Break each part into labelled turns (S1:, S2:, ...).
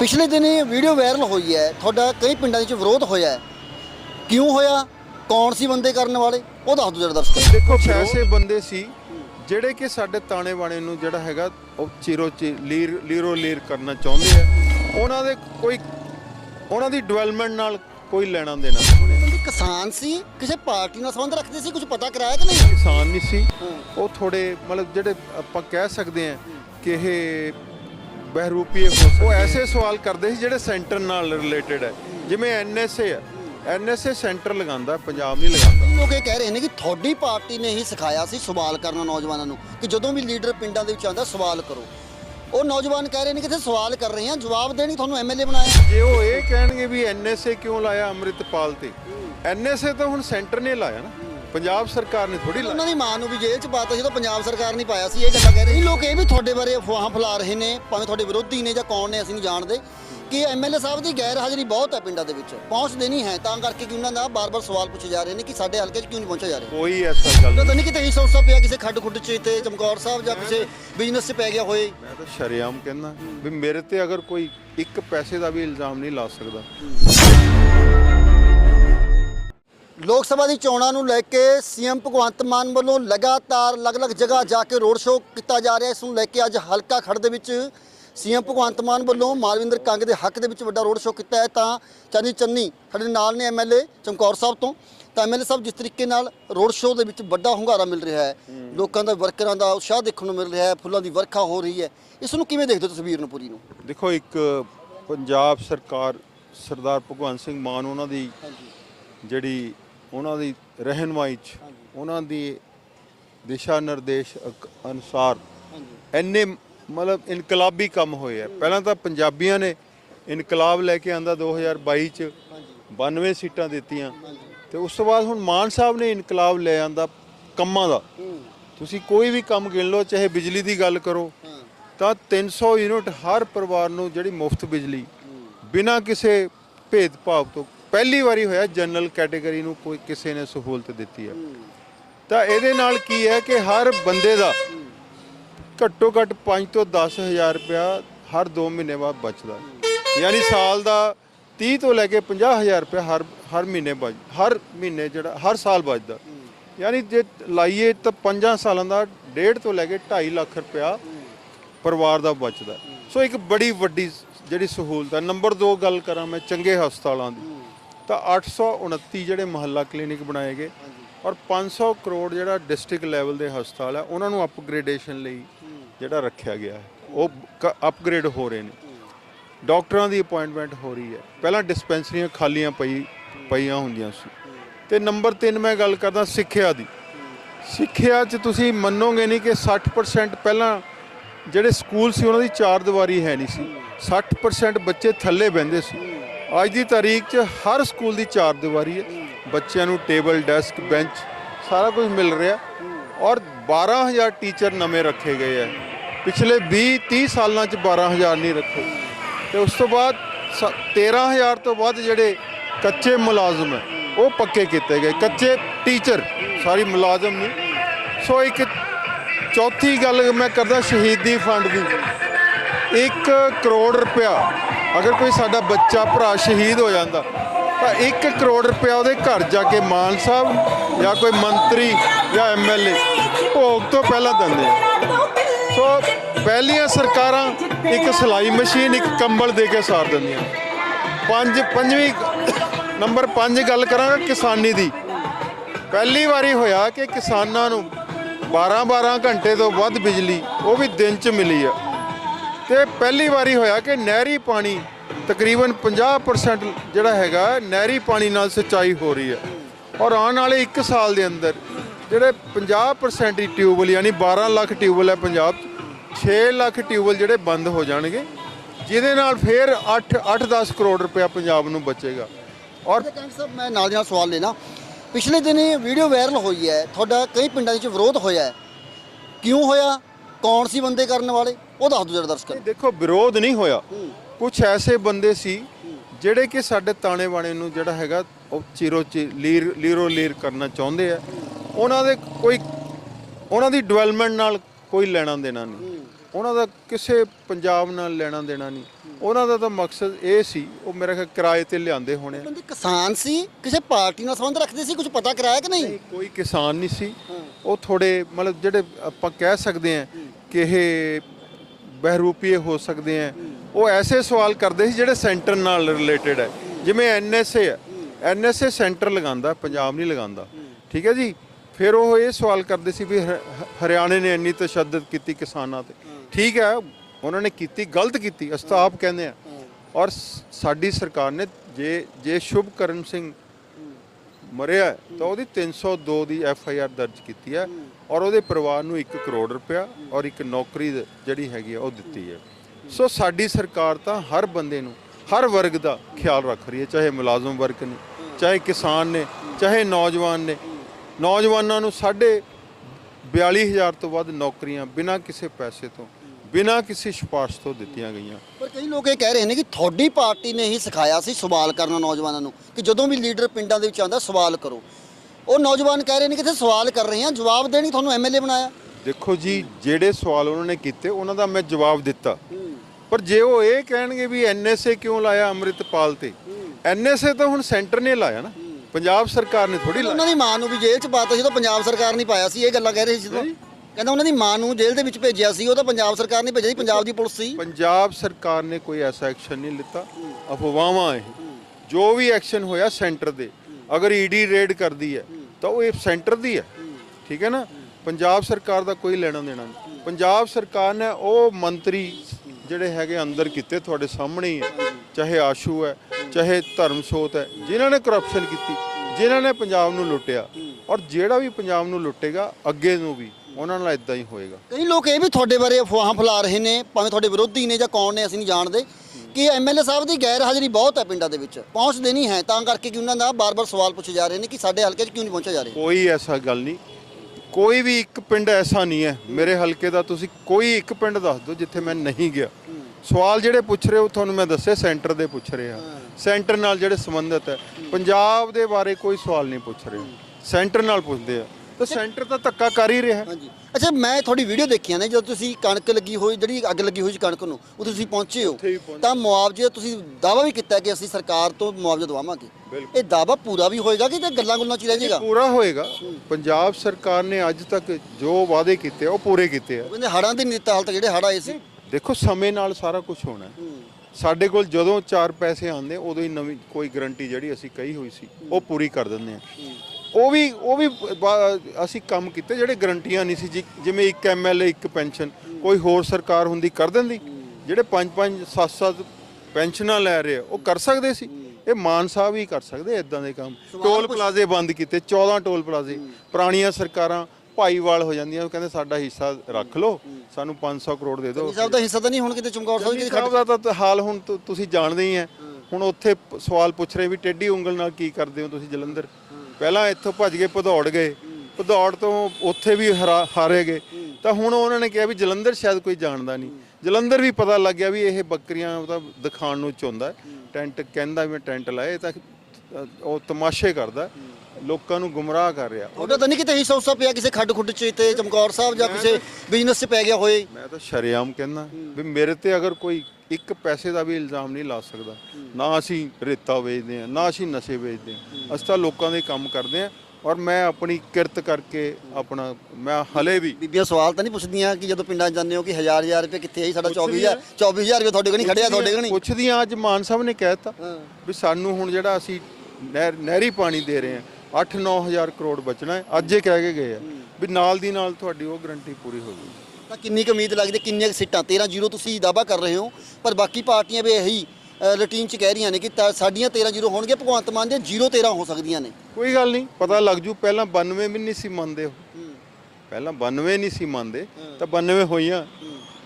S1: ਪਿਛਲੇ ਦਿਨੀ video viral ਹੋਈ ਹੈ ਤੁਹਾਡਾ ਕਈ ਪਿੰਡਾਂ ਵਿੱਚ ਵਿਰੋਧ ਹੋਇਆ ਹੈ। ਕਿਉਂ ਹੋਇਆ? ਕੌਣ ਸੀ ਬੰਦੇ ਕਰਨ ਵਾਲੇ? ਉਹ ਦੱਸ ਦਿਓ ਜਰਾ ਦਰਸ਼ਕਾਂ।
S2: ਦੇਖੋ ਐਸੇ ਬੰਦੇ ਸੀ ਜਿਹੜੇ ਕਿ ਸਾਡੇ ਤਾਣੇ ਬਾਣੇ ਨੂੰ ਜਿਹੜਾ ਹੈਗਾ ਉਹ ਚਿਰੋ ਚਿ ਲੀਰ ਲੀਰੋ ਲੀਰ ਕਰਨਾ ਚਾਹੁੰਦੇ ਆ। ਉਹਨਾਂ ਦੇ ਕੋਈ ਉਹਨਾਂ ਦੀ ਡਿਵੈਲਪਮੈਂਟ ਨਾਲ ਕੋਈ ਲੈਣਾ ਦੇਣਾ ਨਹੀਂ।
S1: ਬੰਦੇ ਕਿਸਾਨ ਸੀ ਕਿਸੇ ਪਾਰਟੀ ਨਾਲ ਸੰਬੰਧ ਰੱਖਦੇ ਸੀ ਕੁਝ ਪਤਾ ਕਰਾਇਆ ਕਿ ਨਹੀਂ?
S2: ਕਿਸਾਨ ਨਹੀਂ ਸੀ। ਉਹ ਥੋੜੇ ਮਤਲਬ ਜਿਹੜੇ ਆਪਾਂ ਕਹਿ ਸਕਦੇ ਆ ਕਿ ਇਹ ਬਹਿਰੂਪੀਏ ਹੋ ਉਹ ਐਸੇ ਸਵਾਲ ਕਰਦੇ ਸੀ ਜਿਹੜੇ ਸੈਂਟਰ ਨਾਲ ਰਿਲੇਟਡ ਹੈ। ਜਿਵੇਂ ਐਨਐਸਏ ਹੈ ਐਨਐਸਏ ਸੈਂਟਰ ਲਗਾਉਂਦਾ ਪੰਜਾਬ ਨਹੀਂ ਲਗਾਉਂਦਾ।
S1: ਲੋਕ ਇਹ ਕਹਿ ਰਹੇ ਨੇ ਕਿ ਤੁਹਾਡੀ ਪਾਰਟੀ ਨੇ ਹੀ ਸਿਖਾਇਆ ਸੀ ਸਵਾਲ ਕਰਨਾ ਨੌਜਵਾਨਾਂ ਨੂੰ ਕਿ ਜਦੋਂ ਵੀ ਲੀਡਰ ਪਿੰਡਾਂ ਦੇ ਵਿੱਚ ਆਉਂਦਾ ਸਵਾਲ ਕਰੋ। ਉਹ ਨੌਜਵਾਨ ਕਹਿ ਰਹੇ ਨੇ ਕਿ ਇੱਥੇ ਸਵਾਲ ਕਰ ਰਹੇ ਹਾਂ ਜਵਾਬ ਦੇਣੀ ਤੁਹਾਨੂੰ ਐਮਐਲਏ ਬਣਾਇਆ।
S2: ਜੇ ਉਹ ਇਹ ਕਹਿਣਗੇ ਵੀ ਐਨਐਸਏ ਕਿਉਂ ਲਾਇਆ ਅੰਮ੍ਰਿਤਪਾਲ ਤੇ? ਐਨਐਸਏ ਤਾਂ ਹੁਣ ਸੈਂਟਰ ਨੇ ਲਾਇਆ ਨਾ। ਪੰਜਾਬ ਸਰਕਾਰ ਨੇ ਥੋੜੀ
S1: ਉਹਨਾਂ ਦੀ ਮਾਂ ਨੂੰ ਵੀ ਜੇਲ੍ਹ 'ਚ ਪਾਤਾ ਜਦੋਂ ਪੰਜਾਬ ਸਰਕਾਰ ਨਹੀਂ ਪਾਇਆ ਸੀ ਇਹ ਗੱਲਾਂ ਕਹਿ ਰਹੇ ਸੀ। ਲੋਕ ਇਹ ਵੀ ਤੁਹਾਡੇ ਬਾਰੇ ਅਫਵਾਹਾਂ ਫੈਲਾ ਰਹੇ ਨੇ ਭਾਵੇਂ ਤੁਹਾਡੇ ਵਿਰੋਧੀ ਨੇ ਜਾਂ ਕੌਣ ਨੇ ਅਸੀਂ ਨਹੀਂ ਜਾਣਦੇ। ਕਿ ਐਮਐਲਏ ਸਾਹਿਬ ਦੀ ਗੈਰ ਹਾਜ਼ਰੀ ਬਹੁਤ ਹੈ ਪਿੰਡਾਂ ਦੇ ਵਿੱਚ ਪਹੁੰਚਦੇ ਨਹੀਂ ਹੈ ਤਾਂ ਕਰਕੇ ਕਿ ਉਹਨਾਂ ਦਾ ਬਾਰ-ਬਾਰ ਸਵਾਲ ਪੁੱਛੇ ਜਾ ਰਹੇ ਨੇ ਕਿ ਸਾਡੇ ਹਲਕੇ 'ਚ ਕਿਉਂ ਨਹੀਂ ਪਹੁੰਚਿਆ ਜਾ ਰਿਹਾ।
S2: ਕੋਈ ਐਸਾ ਗੱਲ ਨਹੀਂ।
S1: ਨਹੀਂ ਕਿ ਤੇਈ ਸੌ ਪਿਆ ਕਿਸੇ ਖੱਡ ਖੁੱਡ 'ਚ ਤੇ ਚਮਕੌਰ ਸਾਹਿਬ ਜਾਂ ਕਿਸੇ ਬਿਜ਼ਨਸ 'ਚ ਪੈ ਗਿਆ ਹੋਏ।
S2: ਮੈਂ ਤਾਂ ਸ਼ਰੇਆਮ ਕਹਿੰਦਾ ਵੀ ਮੇਰੇ ਤੇ ਅਗਰ ਕੋਈ ਇੱਕ ਪੈਸੇ ਦਾ ਵੀ ਇਲਜ਼ਾਮ ਨਹੀਂ ਲਾ ਸਕਦਾ।
S1: ਲੋਕ ਸਭਾ ਦੀ ਚੋਣਾਂ ਨੂੰ ਲੈ ਕੇ ਸੀਐਮ ਭਗਵੰਤ ਮਾਨ ਵੱਲੋਂ ਲਗਾਤਾਰ ਅਲੱਗ-ਅਲੱਗ ਜਗ੍ਹਾ ਜਾ ਕੇ ਰੋਡ ਸ਼ੋਅ ਕੀਤਾ ਜਾ ਰਿਹਾ। ਇਸ ਨੂੰ ਲੈ ਕੇ ਅੱਜ ਹਲਕਾ ਖੜ ਦੇ ਵਿੱਚ ਸੀਐਮ ਭਗਵੰਤ ਮਾਨ ਵੱਲੋਂ ਮਾਲਵਿੰਦਰ ਕੰਗ ਦੇ ਹੱਕ ਦੇ ਵਿੱਚ ਵੱਡਾ ਰੋਡ ਸ਼ੋਅ ਕੀਤਾ ਹੈ। ਤਾਂ ਚੰਨੀ ਚੰਨੀ ਸਾਡੇ ਨਾਲ ਨੇ ਐਮਐਲਏ ਚਮਕੌਰ ਸਾਹਿਬ ਤੋਂ। ਤਾਂ ਐਮਐਲਏ ਸਾਹਿਬ ਜਿਸ ਤਰੀਕੇ ਨਾਲ ਰੋਡ ਸ਼ੋਅ ਦੇ ਵਿੱਚ ਵੱਡਾ ਹੁੰਗਾਰਾ ਮਿਲ ਰਿਹਾ ਹੈ ਲੋਕਾਂ ਦਾ ਵਰਕਰਾਂ ਦਾ ਉਤਸ਼ਾਹ ਦੇਖਣ ਨੂੰ ਮਿਲ ਰਿਹਾ ਹੈ ਫੁੱਲਾਂ ਦੀ ਵਰਖਾ ਹੋ ਰਹੀ ਹੈ। ਇਸ ਨੂੰ ਕਿਵੇਂ ਦੇਖਦੇ ਹੋ ਤਸਵੀਰ ਨੂੰ ਪੂਰੀ ਨੂੰ?
S2: ਦੇਖੋ ਇੱਕ ਪੰਜਾਬ ਸਰਕਾਰ ਸਰਦਾਰ ਭਗਵੰਤ ਸਿੰਘ ਮਾਨ ਉਹਨਾਂ ਦੀ ਜਿਹੜੀ ਉਹਨਾਂ ਦੀ ਰਹਿਨਮਾਈ ਚ ਉਹਨਾਂ ਦੀ ਦਿਸ਼ਾ ਨਿਰਦੇਸ਼ ਅਕ- ਅਨੁਸਾਰ ਇੰਨੇ ਮਤਲਬ ਇਨਕਲਾਬੀ ਕੰਮ ਹੋਏ ਆ। ਪਹਿਲਾਂ ਤਾਂ ਪੰਜਾਬੀਆਂ ਨੇ ਇਨਕਲਾਬ ਲੈ ਕੇ ਆਂਦਾ 2022 ਚ 92 ਸੀਟਾਂ ਦਿੱਤੀਆਂ। ਤੇ ਉਸ ਤੋਂ ਬਾਅਦ ਹੁਣ ਮਾਨ ਸਾਹਿਬ ਨੇ ਇਨਕਲਾਬ ਲੈ ਆਂਦਾ ਕੰਮਾਂ ਦਾ। ਤੁਸੀਂ ਕੋਈ ਵੀ ਕੰਮ ਗਿਣ ਲਓ ਚਾਹੇ ਬਿਜਲੀ ਦੀ ਗੱਲ ਕਰੋ ਤਾਂ 300 ਯੂਨਿਟ ਹਰ ਪਰਿਵਾਰ ਨੂੰ ਜਿਹੜੀ ਮੁਫਤ ਬਿਜਲੀ ਬਿਨਾਂ ਕਿਸੇ ਭੇਦਭਾਵ ਤੋਂ ਪਹਿਲੀ ਵਾਰੀ ਹੋਇਆ ਜਨਰਲ ਕੈਟਾਗਰੀ ਨੂੰ ਕੋਈ ਕਿਸੇ ਨੇ ਸਹੂਲਤ ਦਿੱਤੀ ਹੈ ਤਾਂ ਇਹਦੇ ਨਾਲ ਕੀ ਹੈ ਕਿ ਹਰ ਬੰਦੇ ਦਾ ਘੱਟੋ ਘੱਟ 5 ਤੋਂ 10000 ਰੁਪਇਆ ਹਰ 2 ਮਹੀਨੇ ਬਾਅਦ ਬਚਦਾ ਯਾਨੀ ਸਾਲ ਦਾ 30 ਤੋਂ ਲੈ ਕੇ 50000 ਰੁਪਇਆ ਹਰ ਹਰ ਮਹੀਨੇ ਬਚ, ਹਰ ਮਹੀਨੇ ਜਿਹੜਾ, ਹਰ ਸਾਲ ਬਚਦਾ ਯਾਨੀ ਜੇ ਲਾਈਏ ਤਾਂ 5 ਸਾਲਾਂ ਦਾ ਡੇਢ ਤੋਂ ਲੈ ਕੇ 2.5 ਲੱਖ ਰੁਪਇਆ ਪਰਿਵਾਰ ਦਾ ਬਚਦਾ ਸੋ ਇੱਕ ਬੜੀ ਵੱਡੀ ਜਿਹੜੀ ਸਹੂਲਤ ਹੈ। ਨੰਬਰ 2 ਗੱਲ ਕਰਾਂ ਮੈਂ ਚੰਗੇ ਹਸਪਤਾਲਾਂ ਦੀ। ਤਾਂ 829 ਜਿਹੜੇ ਮਹੱਲਾ ਕਲੀਨਿਕ ਬਣਾਏ ਗਏ ਔਰ 500 ਕਰੋੜ ਜਿਹੜਾ ਡਿਸਟ੍ਰਿਕਟ ਲੈਵਲ ਦੇ ਹਸਪਤਾਲ ਹੈ ਉਹਨਾਂ ਨੂੰ ਅਪਗ੍ਰੇਡੇਸ਼ਨ ਲਈ ਜਿਹੜਾ ਰੱਖਿਆ ਗਿਆ ਹੈ। ਉਹ ਅਪਗ੍ਰੇਡ ਹੋ ਰਹੇ ਨੇ। ਡਾਕਟਰਾਂ ਦੀ ਅਪਾਇੰਟਮੈਂਟ ਹੋ ਰਹੀ ਹੈ। ਪਹਿਲਾਂ ਡਿਸਪੈਂਸਰੀਆਂ ਖਾਲੀਆਂ ਪਈ ਪਈਆਂ ਹੁੰਦੀਆਂ ਸੀ। ਤੇ ਨੰਬਰ 3 ਮੈਂ ਗੱਲ ਕਰਦਾ ਸਿੱਖਿਆ ਦੀ। ਸਿੱਖਿਆ 'ਚ ਤੁਸੀਂ ਮੰਨੋਗੇ ਨਹੀਂ ਕਿ 60% ਪਹਿਲਾਂ ਜਿਹੜੇ ਸਕੂਲ ਸੀ ਉਹਨਾਂ ਦੀ ਚਾਰ ਦੀਵਾਰੀ ਹੈ ਨਹੀਂ ਸੀ। 60% ਬੱਚੇ ਥੱਲੇ ਬਹਿੰਦੇ ਸੀ। ਅੱਜ ਦੀ ਤਾਰੀਖ 'ਚ ਹਰ ਸਕੂਲ ਦੀ ਚਾਰ ਦੀਵਾਰੀ ਹੈ। ਬੱਚਿਆਂ ਨੂੰ ਟੇਬਲ ਡੈਸਕ ਬੈਂਚ ਸਾਰਾ ਕੁਝ ਮਿਲ ਰਿਹਾ। ਔਰ 12000 ਟੀਚਰ ਨਵੇਂ ਰੱਖੇ ਗਏ ਹੈ। ਪਿਛਲੇ 20 30 ਸਾਲਾਂ 'ਚ 12000 ਨਹੀਂ ਰੱਖੇ। ਤੇ ਉਸ ਤੋਂ ਬਾਅਦ ਸ- 13000 ਤੋਂ ਵੱਧ ਜਿਹੜੇ ਕੱਚੇ ਮੁਲਾਜ਼ਮ ਹੈ ਉਹ ਪੱਕੇ ਕੀਤੇ ਗਏ। ਕੱਚੇ ਟੀਚਰ ਸਾਰੀ ਮੁਲਾਜ਼ਮ ਨਹੀਂ ਸੋ ਇੱਕ ਚੌਥੀ ਗੱਲ ਮੈਂ ਕਰਦਾ ਸ਼ਹੀਦੀ ਫੰਡ ਦੀ। 1 ਕਰੋੜ ਰੁਪਇਆ ਅਗਰ ਕੋਈ ਸਾਡਾ ਬੱਚਾ, ਭਰਾ ਸ਼ਹੀਦ ਹੋ ਜਾਂਦਾ, ਤਾਂ 1 ਕਰੋੜ ਰੁਪਇਆ ਉਹਦੇ ਘਰ ਜਾ ਕੇ ਮਾਨ ਸਾਹਿਬ ਜਾਂ ਕੋਈ ਮੰਤਰੀ ਜਾਂ ਐਮਐਲਏ ਭੋਗ ਤੋਂ ਪਹਿਲਾਂ ਦਿੰਦੇ ਸੋ ਪਹਿਲੀਆਂ ਸਰਕਾਰਾਂ ਇੱਕ ਸਿਲਾਈ ਮਸ਼ੀਨ, ਇੱਕ ਕੰਬਲ ਦੇ ਕੇ ਸਾਰ ਦਿੰਦੀਆਂ। ਪੰਜ, ਪੰਜਵੀਂ ਨੰਬਰ 5 ਗੱਲ ਕਰਾਂਗਾ ਕਿਸਾਨੀ ਦੀ। ਪਹਿਲੀ ਵਾਰੀ ਹੋਇਆ ਕਿ ਕਿਸਾਨਾਂ ਨੂੰ 12-12 ਘੰਟੇ ਤੋਂ ਵੱਧ ਬਿਜਲੀ ਉਹ ਵੀ ਦਿਨ 'ਚ ਮਿਲੀ ਆ। ਤੇ ਪਹਿਲੀ ਵਾਰੀ ਹੋਇਆ ਕਿ ਨਹਿਰੀ ਪਾਣੀ ਤਕਰੀਬਨ 50% ਜਿਹੜਾ ਹੈਗਾ, ਨਹਿਰੀ ਪਾਣੀ ਨਾਲ ਸਿੰਚਾਈ ਹੋ ਰਹੀ ਹੈ। ਔਰ ਆਉਣ ਵਾਲੇ 1 ਸਾਲ ਦੇ ਅੰਦਰ ਜਿਹੜੇ 50% ਹੀ ਟਿਊਬਵੈਲ, ਯਾਨੀ 12 ਲੱਖ ਟਿਊਬਵੈਲ ਹੈ ਪੰਜਾਬ 'ਚ 6 ਲੱਖ ਟਿਊਬਵੈਲ ਜਿਹੜੇ ਬੰਦ ਹੋ ਜਾਣਗੇ, ਜਿਹਦੇ ਨਾਲ ਫਿਰ 8 8-10 ਕਰੋੜ ਰੁਪਇਆ ਪੰਜਾਬ ਨੂੰ ਬਚੇਗਾ। ਔਰ
S1: ਕੈਂਟ ਸਾਹਿਬ, ਮੈਂ ਨਾਲ ਦੀ ਨਾਲ ਸਵਾਲ ਲੈਣਾ। ਪਿਛਲੇ ਦਿਨੀ ਵੀਡੀਓ ਵਾਇਰਲ ਹੋਈ ਹੈ, ਤੁਹਾਡਾ ਕਈ ਪਿੰਡਾਂ ਵਿੱਚ ਵਿਰੋਧ ਹੋਇਆ ਕਿਉਂ ਹੋਇਆ? ਕੌਣ ਸੀ ਬੰਦੇ ਕਰਨ ਵਾਲੇ? ਉਹ ਦੱਸ ਦਿਓ ਜਰਾ ਦਰਸ਼ਕਾਂ ਨੂੰ।
S2: ਦੇਖੋ ਵਿਰੋਧ ਨਹੀਂ ਹੋਇਆ। ਕੁਝ ਐਸੇ ਬੰਦੇ ਸੀ ਜਿਹੜੇ ਕਿ ਸਾਡੇ ਤਾਣੇ ਬਾਣੇ ਨੂੰ ਜਿਹੜਾ ਹੈਗਾ ਉਹ ਚਿਰੋ ਚਿ ਲੀਰ ਲੀਰੋ ਲੀਰ ਕਰਨਾ ਚਾਹੁੰਦੇ ਆ। ਉਹਨਾਂ ਦੇ ਕੋਈ ਉਹਨਾਂ ਦੀ ਡਿਵੈਲਪਮੈਂਟ ਨਾਲ ਕੋਈ ਲੈਣਾ ਦੇਣਾ ਨਹੀਂ। ਉਹਨਾਂ ਦਾ ਕਿਸੇ ਪੰਜਾਬ ਨਾਲ ਲੈਣਾ ਦੇਣਾ ਨਹੀਂ। ਉਹਨਾਂ ਦਾ ਤਾਂ ਮਕਸਦ ਇਹ ਸੀ ਉਹ ਮੇਰੇ ਖਿਆਲ ਕਿਰਾਏ ਤੇ ਲਿਆਂਦੇ ਹੋਣੇ ਆ।
S1: ਬੰਦੇ ਕਿਸਾਨ ਸੀ ਕਿਸੇ ਪਾਰਟੀ ਨਾਲ ਸੰਬੰਧ ਰੱਖਦੇ ਸੀ ਕੁਝ ਪਤਾ ਕਰਾਇਆ ਕਿ ਨਹੀਂ?
S2: ਨਹੀਂ ਕੋਈ ਕਿਸਾਨ ਨਹੀਂ ਸੀ। ਉਹ ਥੋੜੇ ਮਤਲਬ ਜਿਹੜੇ ਆਪਾਂ ਕਹਿ ਸਕਦੇ ਆ ਕਿ ਇਹ ਬਹਿਰੂਪੀਏ ਹੋ ਸਕਦੇ ਆ। ਉਹ ਐਸੇ ਸਵਾਲ ਕਰਦੇ ਸੀ ਜਿਹੜੇ ਸੈਂਟਰ ਨਾਲ ਰਿਲੇਟਡ ਹੈ। ਜਿਵੇਂ ਐਨਐਸਏ ਹੈ। ਐਨਐਸਏ ਸੈਂਟਰ ਲਗਾਉਂਦਾ, ਪੰਜਾਬ ਨਹੀਂ ਲਗਾਉਂਦਾ। ਠੀਕ ਹੈ ਜੀ? ਫਿਰ ਉਹ ਇਹ ਸਵਾਲ ਕਰਦੇ ਸੀ ਵੀ ਹ- ਹਰਿਆਣੇ ਨੇ ਇੰਨੀ ਤਸ਼ੱਦਦ ਕੀਤੀ ਕਿਸਾਨਾਂ ਤੇ। ਠੀਕ ਹੈ, ਉਹਨਾਂ ਨੇ ਕੀਤੀ, ਗਲਤ ਕੀਤੀ ਅਸਤਾਪ ਕਹਿੰਦੇ ਆ ਔਰ ਸਾਡੀ ਸਰਕਾਰ ਨੇ ਜੇ ਜੇ ਸ਼ੁਭਕਰਨ ਸਿੰਘ ਮਰਿਆ ਤਾਂ ਉਹਦੀ 302 ਦੀ ਐਫ ਆਈ ਆਰ ਦਰਜ ਕੀਤੀ ਹੈ ਔਰ ਉਹਦੇ ਪਰਿਵਾਰ ਨੂੰ 1 ਕਰੋੜ ਰੁਪਇਆ ਔਰ ਇੱਕ ਨੌਕਰੀ ਜਿਹੜੀ ਹੈਗੀ ਆ ਉਹ ਦਿੱਤੀ ਹੈ। ਸੋ ਸਾਡੀ ਸਰਕਾਰ ਤਾਂ ਹਰ ਬੰਦੇ ਨੂੰ, ਹਰ ਵਰਗ ਦਾ ਖਿਆਲ ਰੱਖ ਰਹੀ ਹੈ, ਚਾਹੇ ਮੁਲਾਜ਼ਮ ਵਰਗ ਨੇ, ਚਾਹੇ ਕਿਸਾਨ ਨੇ, ਚਾਹੇ ਨੌਜਵਾਨ ਨੇ। ਨੌਜਵਾਨਾਂ ਨੂੰ ਸਾਢੇ 42000 ਤੋਂ ਵੱਧ ਨੌਕਰੀਆਂ ਬਿਨਾਂ ਕਿਸੇ ਪੈਸੇ ਤੋਂ ਬਿਨਾਂ ਕਿਸੇ ਸਿਫਾਰਿਸ਼ ਤੋਂ ਦਿੱਤੀਆਂ ਗਈਆਂ।
S1: ਪਰ ਕਈ ਲੋਕ ਇਹ ਕਹਿ ਰਹੇ ਨੇ ਕਿ ਤੁਹਾਡੀ ਪਾਰਟੀ ਨੇ ਹੀ ਸਿਖਾਇਆ ਸੀ ਸਵਾਲ ਕਰਨਾ ਨੌਜਵਾਨਾਂ ਨੂੰ ਕਿ ਜਦੋਂ ਵੀ ਲੀਡਰ ਪਿੰਡਾਂ ਦੇ ਵਿੱਚ ਆਉਂਦਾ ਸਵਾਲ ਕਰੋ। ਉਹ ਨੌਜਵਾਨ ਕਹਿ ਰਹੇ ਨੇ ਕਿ ਇੱਥੇ ਸਵਾਲ ਕਰ ਰਹੇ ਹਾਂ ਜਵਾਬ ਦੇਣੀ ਤੁਹਾਨੂੰ ਐਮਐਲਏ ਬਣਾਇਆ।
S2: ਦੇਖੋ ਜੀ ਜਿਹੜੇ ਸਵਾਲ ਉਹਨਾਂ ਨੇ ਕੀਤੇ ਉਹਨਾਂ ਦਾ ਮੈਂ ਜਵਾਬ ਦਿੱਤਾ। ਪਰ ਜੇ ਉਹ ਇਹ ਕਹਿਣਗੇ ਵੀ ਐਨਐਸਏ ਕਿਉਂ ਲਾਇਆ ਅੰਮ੍ਰਿਤਪਾਲ ਤੇ? ਐਨਐਸਏ ਤਾਂ ਹੁਣ ਸੈਂਟਰ ਨੇ ਲਾਇਆ ਨਾ। ਪੰਜਾਬ ਸਰਕਾਰ ਨੇ ਥੋੜੀ ਲਾਇਆ।
S1: ਉਹਨਾਂ ਦੀ ਮਾਂ ਨੂੰ ਵੀ ਜੇਲ੍ਹ 'ਚ ਪਾਤਾ ਸੀ ਤਾਂ ਪੰਜਾਬ ਸਰਕਾਰ ਨਹੀਂ ਪਾਇਆ ਸੀ ਇਹ ਗੱਲਾਂ ਕਹਿ ਰਹੇ ਸੀ ਜਦੋਂ। ਕਹਿੰਦਾ ਉਹਨਾਂ ਦੀ ਮਾਂ ਨੂੰ ਜੇਲ੍ਹ ਦੇ ਵਿੱਚ ਭੇਜਿਆ ਸੀ, ਉਹ ਤਾਂ ਪੰਜਾਬ ਸਰਕਾਰ ਨੇ ਭੇਜਿਆ ਸੀ, ਪੰਜਾਬ ਦੀ ਪੁਲਿਸ ਸੀ।
S2: ਪੰਜਾਬ ਸਰਕਾਰ ਨੇ ਕੋਈ ਐਸਾ ਐਕਸ਼ਨ ਨਹੀਂ ਲਿੱਤਾ। ਅਫਵਾਹਾਂ ਇਹ। ਜੋ ਵੀ ਐਕਸ਼ਨ ਹੋਇਆ ਸੈਂਟਰ ਦੇ, ਅਗਰ ਈਡੀ ਰੇਡ ਕਰਦੀ ਹੈ, ਤਾਂ ਉਹ ਇਹ ਸੈਂਟਰ ਦੀ ਹੈ। ਠੀਕ ਹੈ ਨਾ? ਪੰਜਾਬ ਸਰਕਾਰ ਦਾ ਕੋਈ ਲੈਣਾ ਦੇਣਾ ਨਹੀਂ। ਪੰਜਾਬ ਸਰਕਾਰ ਨੇ ਉਹ ਮੰਤਰੀ ਜਿਹੜੇ ਹੈਗੇ ਅੰਦਰ ਕੀਤੇ, ਤੁਹਾਡੇ ਸਾਹਮਣੇ ਹੀ ਹੈ। ਚਾਹੇ ਆਸ਼ੂ ਹੈ, ਚਾਹੇ ਧਰਮਸੋਤ ਹੈ, ਜਿਨ੍ਹਾਂ ਨੇ ਕਰਪਸ਼ਨ ਕੀਤੀ, ਜਿਨ੍ਹਾਂ ਨੇ ਪੰਜਾਬ ਨੂੰ ਲੁੱਟਿਆ, ਔਰ ਜਿਹੜਾ ਵੀ ਪੰਜਾਬ ਨੂੰ ਲੁੱਟੇਗਾ, ਅੱਗੇ ਨੂੰ ਵੀ। ਉਹਨਾਂ ਨਾਲ ਇਦਾਂ ਹੀ ਹੋਏਗਾ।
S1: ਕਈ ਲੋਕ ਇਹ ਵੀ ਤੁਹਾਡੇ ਬਾਰੇ ਅਫਵਾਹਾਂ ਫੈਲਾ ਰਹੇ ਨੇ ਭਾਵੇਂ ਤੁਹਾਡੇ ਵਿਰੋਧੀ ਨੇ ਜਾਂ ਕੌਣ ਨੇ ਅਸੀਂ ਨਹੀਂ ਜਾਣਦੇ। ਕਿ ਐਮਐਲਏ ਸਾਹਿਬ ਦੀ ਗੈਰ ਹਾਜ਼ਰੀ ਬਹੁਤ ਹੈ ਪਿੰਡਾਂ ਦੇ ਵਿੱਚ। ਪਹੁੰਚਦੇ ਨਹੀਂ ਹੈ ਤਾਂ ਕਰਕੇ ਕਿ ਉਹਨਾਂ ਦਾ ਬਾਰ-ਬਾਰ ਸਵਾਲ ਪੁੱਛੇ ਜਾ ਰਹੇ ਨੇ ਕਿ ਸਾਡੇ ਹਲਕੇ 'ਚ ਕਿਉਂ ਨਹੀਂ ਪਹੁੰਚਿਆ ਜਾ ਰਿਹਾ?
S2: ਕੋਈ ਐਸਾ ਗੱਲ ਨਹੀਂ। ਕੋਈ ਵੀ ਇੱਕ ਪਿੰਡ ਐਸਾ ਨਹੀਂ ਹੈ। ਮੇਰੇ ਹਲਕੇ ਦਾ ਤੁਸੀਂ ਕੋਈ ਇੱਕ ਪਿੰਡ ਦੱਸ ਦਿਓ ਜਿੱਥੇ ਮੈਂ ਨਹੀਂ ਗਿਆ। ਸਵਾਲ ਜਿਹੜੇ ਪੁੱਛ ਰਹੇ ਹੋ ਤੁਹਾਨੂੰ ਮੈਂ ਦੱਸਿਆ ਸੈਂਟਰ ਦੇ ਪੁੱਛ ਰਹੇ ਆ। ਸੈਂਟਰ ਨਾਲ ਜਿਹੜੇ ਸੰਬੰਧਿਤ ਹੈ ਪੰਜਾਬ ਦੇ ਬਾਰੇ ਕੋਈ ਸਵਾਲ ਨਹੀਂ ਪੁੱਛ ਰਹੇ। ਸੈਂਟਰ ਨਾਲ ਪੁੱਛਦੇ ਆ। ਤਾਂ ਸੈਂਟਰ ਤਾਂ ਧੱਕਾ ਕਰ ਹੀ ਰਿਹਾ।
S1: ਹਾਂਜੀ। ਅੱਛਾ ਮੈਂ ਤੁਹਾਡੀ ਵੀਡੀਓ ਦੇਖੀਆਂ ਨੇ ਜਦੋਂ ਤੁਸੀਂ ਕਣਕ ਲੱਗੀ ਹੋਈ ਜਿਹੜੀ ਅੱਗ ਲੱਗੀ ਹੋਈ ਸੀ ਕਣਕ ਨੂੰ ਉਹ ਤੁਸੀਂ ਪਹੁੰਚੇ ਹੋ।
S2: ਉੱਥੇ ਹੀ ਪਹੁੰਚੇ।
S1: ਤਾਂ ਮੁਆਵਜ਼ੇ ਤੁਸੀਂ ਦਾਵਾ ਵੀ ਕੀਤਾ ਕਿ ਅਸੀਂ ਸਰਕਾਰ ਤੋਂ ਮੁਆਵਜ਼ਾ ਦਵਾਵਾਂਗੇ।
S2: ਬਿਲਕੁਲ।
S1: ਇਹ ਦਾਵਾ ਪੂਰਾ ਵੀ ਹੋਏਗਾ ਕਿ ਤੇ ਗੱਲਾਂ ਗੁੱਲਾਂ ਚ ਹੀ ਰਹਿ ਜਾਏਗਾ?
S2: ਪੂਰਾ ਹੋਏਗਾ। ਪੰਜਾਬ ਸਰਕਾਰ ਨੇ ਅੱਜ ਤੱਕ ਜੋ ਵਾਅਦੇ ਕੀਤੇ ਆ, ਉਹ ਪੂਰੇ ਕੀਤੇ ਆ।
S1: ਕਹਿੰਦੇ ਹੜਾਂ ਦੀ ਨਹੀਂ ਦਿੱਤਾ ਹਾਲ ਤੱਕ ਜਿਹੜੇ ਹੜ ਆਏ ਸੀ।
S2: ਦੇਖੋ ਸਮੇਂ ਨਾਲ ਸਾਰਾ ਕੁਝ ਹੋਣਾ। ਹੈ। ਸਾਡੇ ਕੋਲ ਜਦੋਂ ਚਾਰ ਪੈਸੇ ਆਉਂਦੇ ਉਦੋਂ ਹੀ ਨਵੀਂ ਕੋਈ ਗਰੰਟੀ ਜਿਹੜੀ ਅਸੀਂ ਕਹੀ ਹੋਈ ਸੀ ਉਹ ਪੂਰੀ ਕਰ ਦਿੰਦੇ ਆ। ਉਹ ਵੀ ਉਹ ਵੀ ਬਾ- ਅਸੀਂ ਕੰਮ ਕੀਤੇ ਜਿਹੜੇ ਗਰੰਟੀਆਂ ਨਹੀਂ ਸੀ ਜੀ। ਜਿਵੇਂ ਇੱਕ ਐਮਐਲਏ ਇੱਕ ਪੈਨਸ਼ਨ ਕੋਈ ਹੋਰ ਸਰਕਾਰ ਹੁੰਦੀ ਕਰ ਦਿੰਦੀ। ਜਿਹੜੇ 5 5 7 7 ਪੈਨਸ਼ਨਾਂ ਲੈ ਰਹੇ ਆ ਉਹ ਕਰ ਸਕਦੇ ਸੀ। ਇਹ ਮਾਨ ਸਾਹਿਬ ਹੀ ਕਰ ਸਕਦੇ ਇਦਾਂ ਦੇ ਕੰਮ। ਟੋਲ ਪਲਾਜ਼ੇ ਬੰਦ ਕੀਤੇ 14 ਟੋਲ ਪਲਾਜ਼ੇ। ਪੁਰਾਣੀਆਂ ਸਰਕਾਰਾਂ ਭਾਈਵਾਲ ਹੋ ਜਾਂਦੀਆਂ ਉਹ ਕਹਿੰਦੇ ਸਾਡਾ ਹਿੱਸਾ ਰੱਖ ਲਓ ਸਾਨੂੰ 500 ਕਰੋੜ ਦੇ ਦਿਓ।
S1: ਸਾਹਿਬ ਦਾ ਹਿੱਸਾ ਤਾਂ ਨਹੀਂ ਹੁਣ ਕਿਤੇ ਚਮਕੌਰ ਸਾਹਿਬ ਦੀ
S2: ਸਾਹਿਬ ਦਾ ਤਾਂ- ਤਾਂ ਹਾਲ ਹੁਣ ਤੁ- ਤੁਸੀਂ ਜਾਣਦੇ ਹੀ ਆ। ਹੁਣ ਉੱਥੇ ਪ- ਸਵਾਲ ਪੁੱਛ ਰਹੇ ਵੀ ਟੇਢੀ ਉਂਗਲ ਨਾਲ ਕੀ ਕਰਦੇ ਹੋ ਤੁਸੀਂ ਜਲੰਧਰ? ਪਹਿਲਾਂ ਇੱਥੋਂ ਭੱਜ ਕੇ ਭਦੌੜ ਗਏ। ਭਦੌੜ ਤੋਂ ਉੱਥੇ ਵੀ ਹਰਾ- ਹਾਰੇ ਗਏ ਤਾਂ ਹੁਣ ਉਹਨਾਂ ਨੇ ਕਿਹਾ ਵੀ ਜਲੰਧਰ ਸ਼ਾਇਦ ਕੋਈ ਜਾਣਦਾ ਨਹੀਂ। ਜਲੰਧਰ ਵੀ ਪਤਾ ਲੱਗ ਗਿਆ ਵੀ ਇਹ ਬੱਕਰੀਆਂ ਉਹਦਾ ਦਿਖਾਉਣ ਨੂੰ ਚਾਹੁੰਦਾ। ਹੈ। ਟੈਂਟ ਕਹਿੰਦਾ ਵੀ ਮੈਂ ਟੈਂਟ ਲਾਏ ਤਾਂ ਅ, ਉਹ ਤਮਾਸ਼ੇ ਕਰਦਾ। ਲੋਕਾਂ ਨੂੰ ਗੁੰਮਰਾਹ ਕਰ ਰਿਹਾ।
S1: ਉਹਦਾ ਤਾਂ ਨਹੀਂ ਕਿਤੇ ਹਿੱਸਾ ਉਸਾ ਪਿਆ ਕਿਸੇ ਖੱਡ ਖੁੱਡ ਚ ਤੇ ਚਮਕੌਰ ਸਾਹਿਬ ਜਾਂ ਕਿਸੇ ਬਿਜ਼ਨਸ 'ਚ ਪੈ ਗਿਆ ਹੋਏ।
S2: ਮੈਂ ਤਾਂ ਸ਼ਰੇਆਮ ਕਹਿੰਦਾ ਵੀ ਮੇਰੇ ਤੇ ਅਗਰ ਕੋਈ ਇੱਕ ਪੈਸੇ ਦਾ ਵੀ ਇਲਜ਼ਾਮ ਨਹੀਂ ਲਾ ਸਕਦਾ ਨਾ ਅਸੀਂ ਰੇਤਾ ਵੇਚਦੇ ਆ ਨਾ ਅਸੀਂ ਨਸ਼ੇ ਵੇਚਦੇ ਆ ਅਸੀਂ ਤਾਂ ਲੋਕਾਂ ਦੇ ਕੰਮ ਕਰਦੇ ਆ ਔਰ ਮੈਂ ਆਪਣੀ ਕਿਰਤ ਕਰਕੇ ਆਪਣਾ ਮੈਂ ਹਲੇ ਵੀ
S1: ਬੀਬੀਆਂ ਸਵਾਲ ਤਾਂ ਨਹੀਂ ਪੁੱਛਦੀਆਂ ਕਿ ਜਦੋਂ ਪਿੰਡਾਂ ਜਾਂਦੇ ਹੋ ਕਿ ਹਜ਼ਾਰ ਹਜ਼ਾਰ ਰੁਪਏ ਕਿੱਥੇ ਆਈ ਸਾਡਾ 24000 24000 ਰੁਪਏ ਤੁਹਾਡੇ ਕੋਲ ਨਹੀਂ ਖੜਿਆ ਤੁਹਾਡੇ ਕੋਲ ਨਹੀਂ।
S2: ਪੁੱਛਦੀਆਂ ਅੱਜ ਮਾਨ ਸਾਹਿਬ ਨੇ ਕਹਿਤਾ ਵੀ ਸਾਨੂੰ ਹੁਣ ਜਿਹੜਾ ਅਸੀਂ ਨਹਿਰ- ਨਹਿਰੀ ਪਾਣੀ ਦੇ ਰਹੇ ਆ। 8-9000 ਕਰੋੜ ਬਚਣਾ ਹੈ। ਅੱਜ ਇਹ ਕਹਿ ਕੇ ਗਏ ਆ ਵੀ ਨਾਲ ਦੀ ਨਾਲ ਤੁਹਾਡੀ ਉਹ ਗਰੰਟੀ ਪੂਰੀ ਹੋ ਜਾਊਗੀ
S1: ਤਾਂ ਕਿੰਨੀ ਕੁ ਉਮੀਦ ਲੱਗਦੀ ਕਿੰਨੀਆਂ ਸੀਟਾਂ? 13 ਜ਼ੀਰੋ ਤੁਸੀਂ ਦਾਵਾ ਕਰ ਰਹੇ ਹੋ ਪਰ ਬਾਕੀ ਪਾਰਟੀਆਂ ਵੀ ਇਹੀ ਰੂਟੀਨ 'ਚ ਕਹਿ ਰਹੀਆਂ ਨੇ ਕਿ ਸਾਡੀਆਂ 13 ਜ਼ੀਰੋ ਹੋਣਗੇ ਭਗਵੰਤ ਮਾਨ ਦੀਆਂ 0 13 ਹੋ ਸਕਦੀਆਂ ਨੇ।
S2: ਕੋਈ ਗੱਲ ਨਹੀਂ ਪਤਾ ਲੱਗ ਜੂ ਪਹਿਲਾਂ 92 ਵੀ ਨਹੀਂ ਸੀ ਮੰਨਦੇ ਉਹ। ਪਹਿਲਾਂ 92 ਨਹੀਂ ਸੀ ਮੰਨਦੇ ਤਾਂ 92 ਹੋਈਆਂ।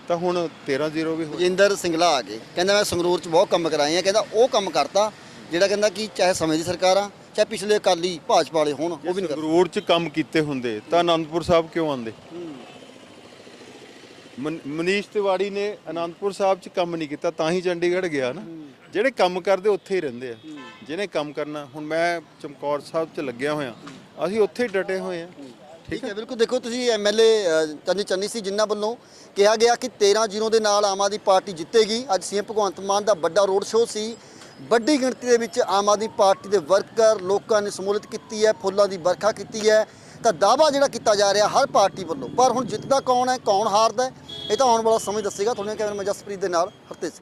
S2: ਤਾਂ ਹੁਣ 13 0 ਵੀ ਹੋ
S1: ਰਜਿੰਦਰ ਸਿੰਗਲਾ ਆ ਗਏ। ਕਹਿੰਦਾ ਮੈਂ ਸੰਗਰੂਰ 'ਚ ਬਹੁਤ ਕੰਮ ਕਰਾਏ ਆ। ਕਹਿੰਦਾ ਉਹ ਕੰਮ ਕਰਤਾ ਜਿਹੜਾ ਕਹਿੰਦਾ ਕਿ ਚਾਹੇ ਸਮੇਂ ਦੀ ਸਰਕਾਰਾਂ ਚਾਹੇ ਪਿਛਲੇ ਅਕਾਲੀ ਭਾਜਪਾ ਵਾਲੇ ਹੋਣ ਉਹ ਵੀ ਨਹੀਂ ਕਰਦੇ।
S2: ਸੰਗਰੂਰ ਚ ਕੰਮ ਕੀਤੇ ਹੁੰਦੇ ਤਾਂ ਆਨੰਦਪੁਰ ਸਾਹਿਬ ਕਿਉਂ ਆਂਦੇ ਮਨ- ਮਨੀਸ਼ ਤਿਵਾੜੀ ਨੇ ਆਨੰਦਪੁਰ ਸਾਹਿਬ ਚ ਕੰਮ ਨਹੀਂ ਕੀਤਾ ਤਾਂ ਹੀ ਚੰਡੀਗੜ੍ਹ ਗਿਆ ਨਾ। ਜਿਹੜੇ ਕੰਮ ਕਰਦੇ ਉੱਥੇ ਹੀ ਰਹਿੰਦੇ ਆ। ਜਿਹਨੇ ਕੰਮ ਕਰਨਾ ਹੁਣ ਮੈਂ ਚਮਕੌਰ ਸਾਹਿਬ ਚ ਲੱਗਿਆ ਹੋਇਆ। ਅਸੀਂ ਉੱਥੇ ਹੀ ਡਟੇ ਹੋਏ ਆ।
S1: ਠੀਕ ਹੈ ਬਿਲਕੁਲ। ਦੇਖੋ ਤੁਸੀਂ ਐਮਐਲਏ ਚੰਨੀ ਚੰਨੀ ਸੀ ਜਿਨ੍ਹਾਂ ਵੱਲੋਂ ਕਿਹਾ ਗਿਆ ਕਿ 13 ਜ਼ੀਰੋ ਦੇ ਨਾਲ ਆਮ ਆਦਮੀ ਪਾਰਟੀ ਜਿੱਤੇਗੀ। ਅੱਜ ਸੀਐਮ ਭਗਵੰਤ ਮਾਨ ਦਾ ਵੱਡਾ ਰੋਡ ਸ਼ੋਅ ਸੀ। ਵੱਡੀ ਗਿਣਤੀ ਦੇ ਵਿੱਚ ਆਮ ਆਦਮੀ ਪਾਰਟੀ ਦੇ ਵਰਕਰ, ਲੋਕਾਂ ਨੇ ਸਮੂਲਿਤ ਕੀਤੀ ਹੈ, ਫੁੱਲਾਂ ਦੀ ਵਰਖਾ ਕੀਤੀ ਹੈ। ਤਾਂ ਦਾਵਾ ਜਿਹੜਾ ਕੀਤਾ ਜਾ ਰਿਹਾ ਹਰ ਪਾਰਟੀ ਵੱਲੋਂ। ਪਰ ਹੁਣ ਜਿੱਤਦਾ ਕੌਣ ਹੈ, ਕੌਣ ਹਾਰਦਾ ਇਹ ਤਾਂ ਆਉਣ ਵਾਲਾ ਸਮੇਂ ਦੱਸੇਗਾ। ਤੁਹਾਡੇ ਕੈਮਰਾ ਮੈਂ ਜਸਪ੍ਰੀਤ ਦੇ ਨਾਲ ਹਰਤੇਜ ਸਿੰਘ।